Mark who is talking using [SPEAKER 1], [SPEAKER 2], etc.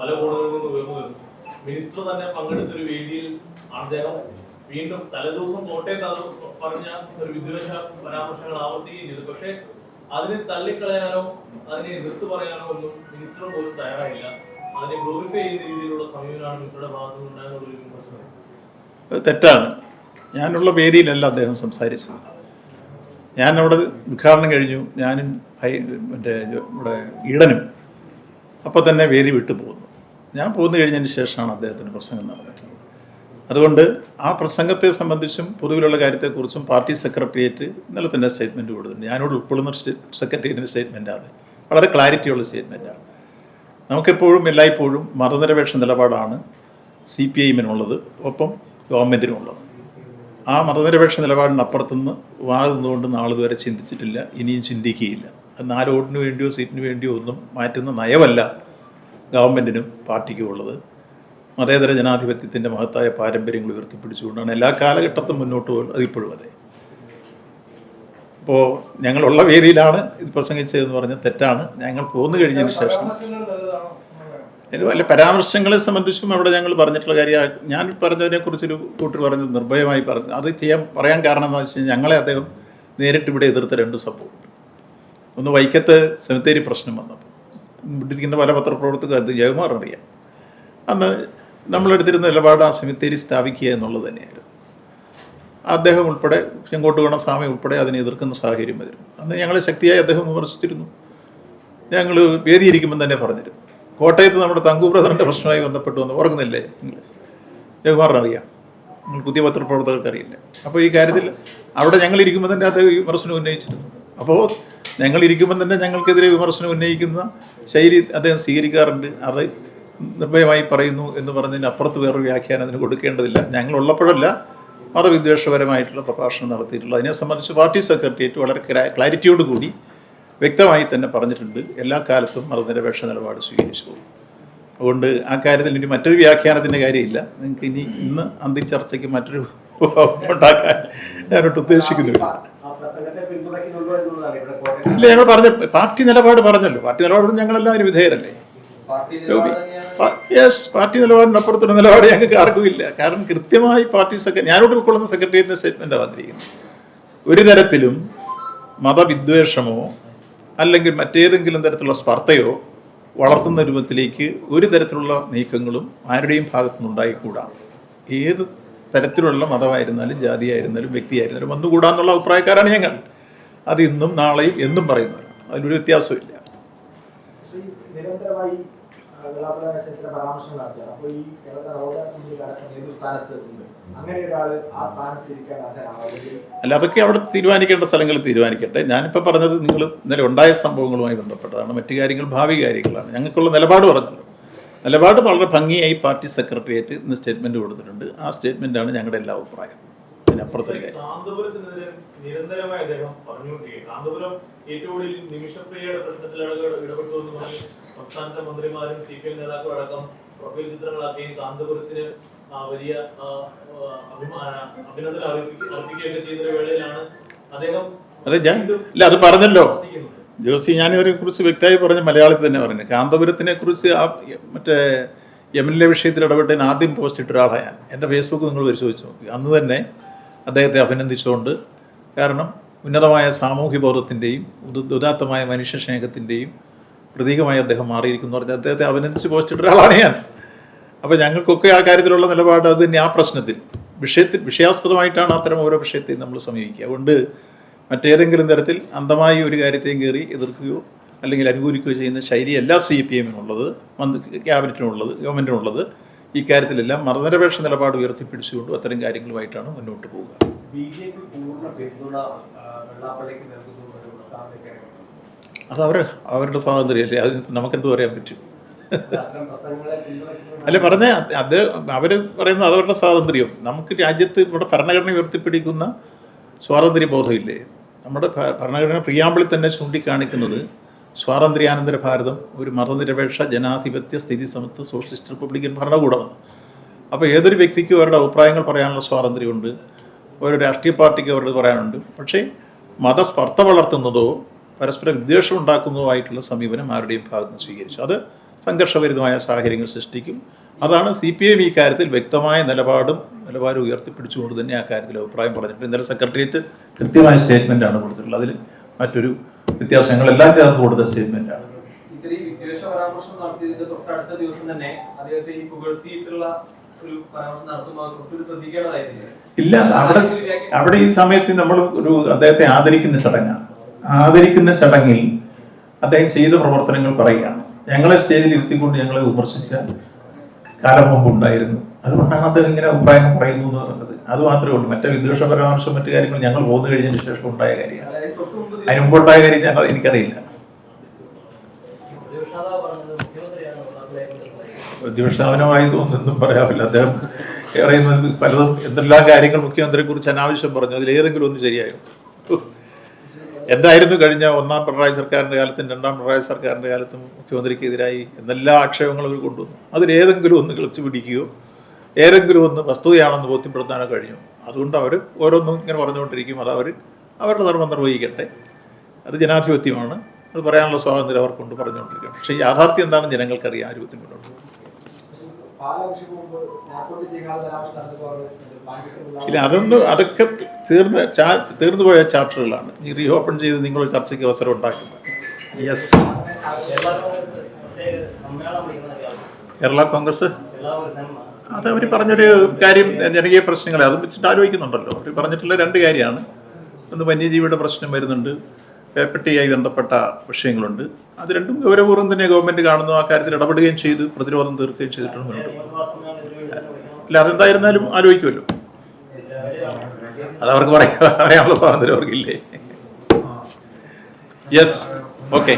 [SPEAKER 1] പല കോണുകളിൽ നിന്ന് ഉയർന്നു വരുന്നു. മിനിസ്റ്റർ തന്നെ പങ്കെടുത്തൊരു വേദിയിൽ അദ്ദേഹം. വീണ്ടും തലേദിവസം കോട്ടയത്ത് അത് പറഞ്ഞ ഒരു വിദ്വേഷ പരാമർശങ്ങൾ ആവർത്തിക്കുകയും ചെയ്തു. പക്ഷേ അതിനെ തള്ളിക്കളയാനോ അതിനെ എതിർത്ത് പറയാനോ ഒന്നും മിനിസ്റ്റർ പോലും തയ്യാറായില്ല. അതിനെ ഗ്ലോറിഫൈ ചെയ്യുന്ന രീതിയിലുള്ള സമീപനമാണ് മിനിസ്റ്ററുടെ ഭാഗത്തു നിന്നുണ്ടായിരുന്നൊരു വിമർശനം
[SPEAKER 2] തെറ്റാണ്. ഞാനുള്ള വേദിയിലല്ല അദ്ദേഹം സംസാരിച്ചത്. ഞാൻ അവിടെ ഉദ്ഘാടനം കഴിഞ്ഞു. ഞാനും മറ്റേ ഇവിടെ ഈടനും. അപ്പോൾ തന്നെ വേദി വിട്ടു പോകുന്നു ഞാൻ പോന്നു കഴിഞ്ഞതിന് ശേഷമാണ് അദ്ദേഹത്തിന്റെ പ്രസംഗം നടന്നിട്ടുള്ളത്. അതുകൊണ്ട് ആ പ്രസംഗത്തെ സംബന്ധിച്ചും പൊതുവിലുള്ള കാര്യത്തെക്കുറിച്ചും പാർട്ടി സെക്രട്ടേറിയറ്റ് ഇന്നലെ തന്നെ സ്റ്റേറ്റ്മെന്റ് കൊടുത്തിട്ടുണ്ട്. ഞാനോട് ഉൾക്കൊള്ളുന്ന സെക്രട്ടേറിയറ്റിന്റെ സ്റ്റേറ്റ്മെന്റാണ് അത്. വളരെ ക്ലാരിറ്റിയുള്ള സ്റ്റേറ്റ്മെന്റാണ് നമുക്കെപ്പോഴും എല്ലായ്പ്പോഴും മതനിരപേക്ഷ നിലപാടാണ് സി പി ഐമിനുള്ളത് ഒപ്പം ഗവൺമെന്റിനുമുള്ളത് ആ മതനിരപേക്ഷ നിലപാടിനപ്പുറത്തുനിന്ന് വാങ്ങുന്നതുകൊണ്ട് നാളിതുവരെ ചിന്തിച്ചിട്ടില്ല ഇനിയും ചിന്തിക്കുകയില്ല. നാലോട്ടിന് വേണ്ടിയോ സീറ്റിന് വേണ്ടിയോ ഒന്നും മാറ്റുന്ന നയമല്ല. ഗവൺമെന്റിനും പാർട്ടിക്കും ഉള്ളത്. മതേതര ജനാധിപത്യത്തിന്റെ മഹത്തായ പാരമ്പര്യങ്ങൾ ഉയർത്തിപ്പിടിച്ചുകൊണ്ടാണ് എല്ലാ കാലഘട്ടത്തും മുന്നോട്ട് പോകുന്നത് അതിപ്പോഴും അതെ. അപ്പോൾ ഞങ്ങളുള്ള വേദിയിലാണ് ഇത് പ്രസംഗിച്ചതെന്ന് പറഞ്ഞാൽ തെറ്റാണ്. ഞങ്ങൾ പോന്നു കഴിഞ്ഞതിന് ശേഷം. വല്ല പരാമർശങ്ങളെ സംബന്ധിച്ചും അവിടെ ഞങ്ങൾ പറഞ്ഞിട്ടുള്ള കാര്യം ഞാൻ പറഞ്ഞതിനെക്കുറിച്ചൊരു കൂട്ടർ പറഞ്ഞത് നിർഭയമായി പറഞ്ഞു അത് ചെയ്യാൻ പറയാൻ കാരണം എന്താണെന്ന് വെച്ച് കഴിഞ്ഞാൽ ഞങ്ങളെ അദ്ദേഹം നേരിട്ട് ഇവിടെ എതിർത്ത രണ്ട് സംഭവം ഒന്ന് വൈക്കത്ത് സെമിത്തേരി പ്രശ്നം വന്നപ്പോൾ. ഇരിക്കുന്ന പല പത്രപ്രവർത്തകർ അത് ജയകുമാർ അറിയാം. അന്ന് നമ്മളെടുത്തിരുന്ന നിലപാട് ആ സെമിത്തേരി സ്ഥാപിക്കുക എന്നുള്ളത് തന്നെയായിരുന്നു. അദ്ദേഹം ഉൾപ്പെടെ ചെങ്കോട്ട് സ്വാമി ഉൾപ്പെടെ അതിനെ എതിർക്കുന്ന സാഹചര്യം വരും. അന്ന് ഞങ്ങളെ ശക്തിയായി അദ്ദേഹം വിമർശിച്ചിരുന്നു. ഞങ്ങൾ വേദിയിരിക്കുമ്പോൾ തന്നെ പറഞ്ഞിരുന്നു. കോട്ടയത്ത് നമ്മുടെ തങ്കു പ്രശ്നമായി ബന്ധപ്പെട്ട് വന്ന് ഓർക്കുന്നില്ലേ നിങ്ങൾ ജയകുമാറിന് അറിയാം. നിങ്ങൾ പുതിയ പത്രപ്രവർത്തകർക്ക് അറിയില്ല? അപ്പോൾ ഈ കാര്യത്തിൽ അവിടെ ഞങ്ങൾ ഇരിക്കുമ്പോൾ തന്നെ അദ്ദേഹം വിമർശനം ഉന്നയിച്ചിരുന്നു. അപ്പോൾ ഞങ്ങൾ ഇരിക്കുമ്പോൾ തന്നെ ഞങ്ങൾക്കെതിരെ വിമർശനം ഉന്നയിക്കുന്ന ശൈലി അദ്ദേഹം സ്വീകരിക്കാറുണ്ട്. അത് നിർഭയമായി പറയുന്നു എന്ന് പറഞ്ഞതിന് അപ്പുറത്ത് വേറൊരു വ്യാഖ്യാനം അതിന് കൊടുക്കേണ്ടതില്ല. ഞങ്ങൾ ഉള്ളപ്പോഴല്ല മതവിദ്വേഷപരമായിട്ടുള്ള പ്രഭാഷണം നടത്തിയിട്ടുള്ളത്. അതിനെ സംബന്ധിച്ച് പാർട്ടി സെക്രട്ടേറിയറ്റ് വളരെ ക്ലാ- ക്ലാരിറ്റിയോട് കൂടി വ്യക്തമായി തന്നെ പറഞ്ഞിട്ടുണ്ട്. എല്ലാ കാലത്തും മതനിരപേക്ഷ നിലപാട് സ്വീകരിച്ചു പോകും. അതുകൊണ്ട് ആ കാര്യത്തിൽ ഇനി മറ്റൊരു വ്യാഖ്യാനത്തിന്റെ കാര്യമില്ല. നിങ്ങൾക്ക് ഇനി ഇന്ന് അന്തിച്ചർച്ചയ്ക്ക് മറ്റൊരു ഉണ്ടാക്കാൻ ഞാനോട്ട് ഉദ്ദേശിക്കുന്നില്ല ഇല്ല ഞങ്ങൾ പറഞ്ഞ പാർട്ടി നിലപാട് പറഞ്ഞല്ലോ. പാർട്ടി നിലപാട് ഞങ്ങളെല്ലാവരും വിധേയരല്ലേ? യെസ് പാർട്ടി നിലപാടിനപ്പുറത്തുള്ള നിലപാട് ഞങ്ങൾക്ക് ആർക്കുമില്ല കാരണം കൃത്യമായി പാർട്ടി സെക്രട്ടറി ഞാനോട് ഉൾക്കൊള്ളുന്ന സെക്രട്ടേറിയറ്റിന്റെ സ്റ്റേറ്റ്മെന്റാണ് വന്നിരിക്കുന്നത്. ഒരു തരത്തിലും മതവിദ്വേഷമോ അല്ലെങ്കിൽ മറ്റേതെങ്കിലും തരത്തിലുള്ള സ്പർദ്ധയോ വളർത്തുന്ന രൂപത്തിലേക്ക് ഒരു തരത്തിലുള്ള നീക്കങ്ങളും ആരുടെയും ഭാഗത്തുനിന്നുണ്ടായിക്കൂടാ. ഏത് തരത്തിലുള്ള മതമായിരുന്നാലും ജാതിയായിരുന്നാലും വ്യക്തിയായിരുന്നാലും വന്നുകൂടാന്നുള്ള അഭിപ്രായക്കാരാണ് ഞങ്ങൾ. അത് ഇന്നും നാളെയും എന്നും പറയുന്നവരാണ് അതിലൊരു വ്യത്യാസമില്ല അല്ല അതൊക്കെ അവിടെ തീരുമാനിക്കേണ്ട സ്ഥലങ്ങളിൽ തീരുമാനിക്കട്ടെ. ഞാനിപ്പോൾ പറഞ്ഞത് നിങ്ങൾ ഇന്നലെ ഉണ്ടായ സംഭവങ്ങളുമായി ബന്ധപ്പെട്ടതാണ്. മറ്റു കാര്യങ്ങൾ ഭാവി കാര്യങ്ങളാണ്. ഞങ്ങൾക്കുള്ള നിലപാട് പറഞ്ഞല്ലോ. നിലപാട് വളരെ ഭംഗിയായി പാർട്ടി സെക്രട്ടേറിയറ്റ് ഇന്ന് സ്റ്റേറ്റ്മെന്റ് കൊടുത്തിട്ടുണ്ട്. ആ സ്റ്റേറ്റ്മെന്റാണ് ഞങ്ങളുടെ എല്ലാ അഭിപ്രായം അതിനപ്പുറത്തൊരു കാര്യം.
[SPEAKER 1] സംസ്ഥാനത്തെ മന്ത്രിമാരും സി പി എം നേതാക്കളും അടക്കം പ്രൊഫൈൽ ചിത്രങ്ങളാക്കുകയും കാന്തപുരത്തിന് ആ, വലിയ അഭിനന്ദനം അർപ്പിക്കുകയൊക്കെ വേളയിലാണ് അദ്ദേഹം
[SPEAKER 2] അതെ ഞാൻ
[SPEAKER 1] അല്ല
[SPEAKER 2] ഇല്ല അത് പറഞ്ഞല്ലോ. ജോസി ഞാനിതിനെ കുറിച്ച് വ്യക്തമായി പറഞ്ഞ മലയാളത്തിൽ തന്നെ പറഞ്ഞു. കാന്തപുരത്തിനെ കുറിച്ച് ആ മറ്റേ എം എൽ എ വിഷയത്തിൽ ഇടപെട്ടതിന് ആദ്യം പോസ്റ്റ് ഇട്ട ഒരാളാണ് ഞാൻ. എന്റെ ഫേസ്ബുക്ക് നിങ്ങൾ പരിശോധിച്ച് നോക്കി. അന്ന് തന്നെ അദ്ദേഹത്തെ അഭിനന്ദിച്ചുകൊണ്ട് കാരണം ഉന്നതമായ സാമൂഹ്യ ബോധത്തിന്റെയും ഉദാത്തമായ മനുഷ്യ സ്നേഹത്തിന്റെയും പ്രതീകമായി അദ്ദേഹം മാറിയിരിക്കുന്നു പറഞ്ഞ് അദ്ദേഹത്തെ അഭിനന്ദിച്ച് പോസ്റ്റ് ഇട്ട ഒരാളാണ് ഞാൻ. അപ്പോൾ ഞങ്ങൾക്കൊക്കെ ആ കാര്യത്തിലുള്ള നിലപാട് അത് തന്നെ ആ പ്രശ്നത്തിൽ. വിഷയത്തിൽ വിഷയാസ്പദമായിട്ടാണ് അത്തരം ഓരോ വിഷയത്തെയും നമ്മൾ സമീപിക്കുക. അതുകൊണ്ട് മറ്റേതെങ്കിലും തരത്തിൽ അന്ധമായി ഒരു കാര്യത്തെയും കയറി എതിർക്കുകയോ അല്ലെങ്കിൽ അനുകൂലിക്കുകയോ ചെയ്യുന്ന ശൈലി എല്ലാ സി പി എമ്മിനുള്ളത് ക്യാബിനറ്റിനുള്ളത് ഗവൺമെന്റിനുള്ളത് ഈ കാര്യത്തിലെല്ലാം മതനിരപേക്ഷ നിലപാട് ഉയർത്തിപ്പിടിച്ചുകൊണ്ട് അത്തരം കാര്യങ്ങളുമായിട്ടാണ് മുന്നോട്ട് പോവുക. അത് അവർ അവരുടെ സ്വാതന്ത്ര്യമല്ലേ അതിന് നമുക്കെന്ത് പറയാൻ പറ്റും?
[SPEAKER 3] അത്
[SPEAKER 2] അല്ല പറഞ്ഞ അത് അവർ പറയുന്നത് അതവരുടെ സ്വാതന്ത്ര്യം. നമുക്ക് രാജ്യത്ത് ഇവിടെ ഭരണഘടന ഉയർത്തിപ്പിടിക്കുന്ന സ്വാതന്ത്ര്യ ബോധമില്ലേ നമ്മുടെ ഭരണഘടന പ്രിയാമ്പിളിൽ തന്നെ ചൂണ്ടിക്കാണിക്കുന്നത് സ്വാതന്ത്ര്യാനന്തര ഭാരതം ഒരു മതനിരപേക്ഷ ജനാധിപത്യ സ്ഥിതി സമത്വ സോഷ്യലിസ്റ്റ് റിപ്പബ്ലിക്കൻ ഭരണകൂടമാണ്. അപ്പോൾ ഏതൊരു വ്യക്തിക്കും അവരുടെ അഭിപ്രായങ്ങൾ പറയാനുള്ള സ്വാതന്ത്ര്യമുണ്ട്. ഓരോ രാഷ്ട്രീയ പാർട്ടിക്ക് അവരുടെ പറയാനുണ്ട്. പക്ഷേ മതസ്പർദ്ധ വളർത്തുന്നതോ പരസ്പര വിദ്വേഷം ഉണ്ടാക്കുന്നതോ ആയിട്ടുള്ള സമീപനം ആരുടെയും ഭാഗത്ത് നിന്ന് സ്വീകരിച്ചു. അത് സംഘർഷഭരിതമായ സാഹചര്യങ്ങൾ സൃഷ്ടിക്കും. അതാണ് സി പി എം ഈ കാര്യത്തിൽ വ്യക്തമായ നിലപാടും നിലവാരം ഉയർത്തിപ്പിടിച്ചുകൊണ്ട് തന്നെ ആ കാര്യത്തിൽ അഭിപ്രായം പറഞ്ഞിട്ടുണ്ട്. ഇന്നലെ സെക്രട്ടേറിയറ്റ് കൃത്യമായ ആണ് കൊടുത്തിട്ടുള്ളത്. അതിൽ മറ്റൊരു വ്യത്യാസങ്ങളെല്ലാം ചേർത്ത് ചേർന്ന് കൊടുത്ത സ്റ്റേറ്റ്മെന്റാണ്
[SPEAKER 3] ആണ് വിദ്വേഷ പരാമർശം നടത്തിയതിന്റെ തൊട്ടടുത്ത ദിവസം തന്നെ അദ്ദേഹത്തെ ഈ പുകഴ്ത്തിയിട്ടുള്ള
[SPEAKER 2] ഇല്ല അവിടെ അവിടെ ഈ സമയത്ത് നമ്മൾ ഒരു അദ്ദേഹത്തെ ആദരിക്കുന്ന ചടങ്ങാണ്. ആദരിക്കുന്ന ചടങ്ങിൽ അദ്ദേഹം ചെയ്ത പ്രവർത്തനങ്ങൾ പറയുകയാണ്. ഞങ്ങളെ സ്റ്റേജിൽ ഇരുത്തിക്കൊണ്ട് ഞങ്ങളെ വിമർശിച്ച കാലം മുമ്പ് ഉണ്ടായിരുന്നു. അതുകൊണ്ടാണ് അദ്ദേഹം ഇങ്ങനെ അഭിപ്രായം പറയുന്നു എന്ന് പറഞ്ഞത്. അത് മാത്രമേ ഉള്ളൂ. മറ്റേ വിദ്വേഷ പരാമർശം മറ്റു കാര്യങ്ങൾ ഞങ്ങൾ പോന്നു കഴിഞ്ഞതിന് ശേഷം ഉണ്ടായ കാര്യമാണ്.
[SPEAKER 3] ഉണ്ടായ
[SPEAKER 2] അതിന് മുമ്പുണ്ടായ കാര്യം ഞാൻ എനിക്കറിയില്ല. പ്രതിപക്ഷാവനമായി തോന്നുന്നൊന്നും പറയാവില്ല അദ്ദേഹം പറയുന്നത് പലതും എന്തെല്ലാം കാര്യങ്ങൾ മുഖ്യമന്ത്രിയെ കുറിച്ച് അനാവശ്യം പറഞ്ഞു. അതിലേതെങ്കിലും ഒന്ന് ശരിയായോ? എന്തായിരുന്നു കഴിഞ്ഞ ഒന്നാം പിണറായി സർക്കാരിന്റെ കാലത്തും രണ്ടാം പിണറായി സർക്കാരിന്റെ കാലത്തും മുഖ്യമന്ത്രിക്കെതിരായി എന്നെല്ലാ ആക്ഷേപങ്ങളും അവർ കൊണ്ടുവന്നു. അതിലേതെങ്കിലും ഒന്ന് കളിച്ചു പിടിക്കുകയോ ഏതെങ്കിലും ഒന്ന് വസ്തുതയാണെന്ന് ബോധ്യപ്പെടുത്താനോ കഴിഞ്ഞു. അതുകൊണ്ട് അവർ ഓരോന്നും ഇങ്ങനെ പറഞ്ഞുകൊണ്ടിരിക്കും. അത് അവർ അവരുടെ ധർമ്മം നിർവഹിക്കട്ടെ. അത് ജനാധിപത്യമാണ്. അത് പറയാനുള്ള സ്വാതന്ത്ര്യം അവർക്കൊണ്ട് പറഞ്ഞുകൊണ്ടിരിക്കും. പക്ഷേ യാഥാർത്ഥ്യം എന്താണെന്ന് ജനങ്ങൾക്കറിയാം. ആധിപത്യം മുന്നോട്ട്
[SPEAKER 4] പാലാഭിഷേകം മുമ്പ് നാപ്പോട്ട് ജിഹാദ് പരാമർശം നടന്നപ്പോൾ
[SPEAKER 2] ഇല്ല അതൊന്നും അതൊക്കെ തീർന്ന് ചാ തീർന്നു പോയ ചാപ്റ്ററുകളാണ്. ഈ റീഓപ്പൺ ചെയ്ത് നിങ്ങൾ ചർച്ചയ്ക്ക് അവസരം ഉണ്ടാക്കുന്നത് യെസ് കേരള കോൺഗ്രസ്? അത് അവർ പറഞ്ഞൊരു കാര്യം ജനകീയ പ്രശ്നങ്ങളെ അത് വെച്ചിട്ട് ആലോചിക്കുന്നുണ്ടല്ലോ. അവർ പറഞ്ഞിട്ടുള്ള രണ്ട് കാര്യമാണ്. ഒന്ന് വന്യജീവിയുടെ പ്രശ്നം വരുന്നുണ്ട്. പേപ്പട്ടിയായി ബന്ധപ്പെട്ട വിഷയങ്ങളുണ്ട്. അത് രണ്ടും ഗൗരവപൂർവം തന്നെ ഗവൺമെന്റ് കാണുന്നു. ആ കാര്യത്തിൽ ഇടപെടുകയും ചെയ്ത് പ്രതിരോധം തീർക്കുകയും ചെയ്തിട്ടുണ്ട് മുന്നോട്ട്. ഇല്ല അതെന്തായിരുന്നാലും ആലോചിക്കുമല്ലോ. അത് അവർക്ക് പറയാ പറയാനുള്ള സ്വാതന്ത്ര്യം അവർക്കില്ലേ? Yes okay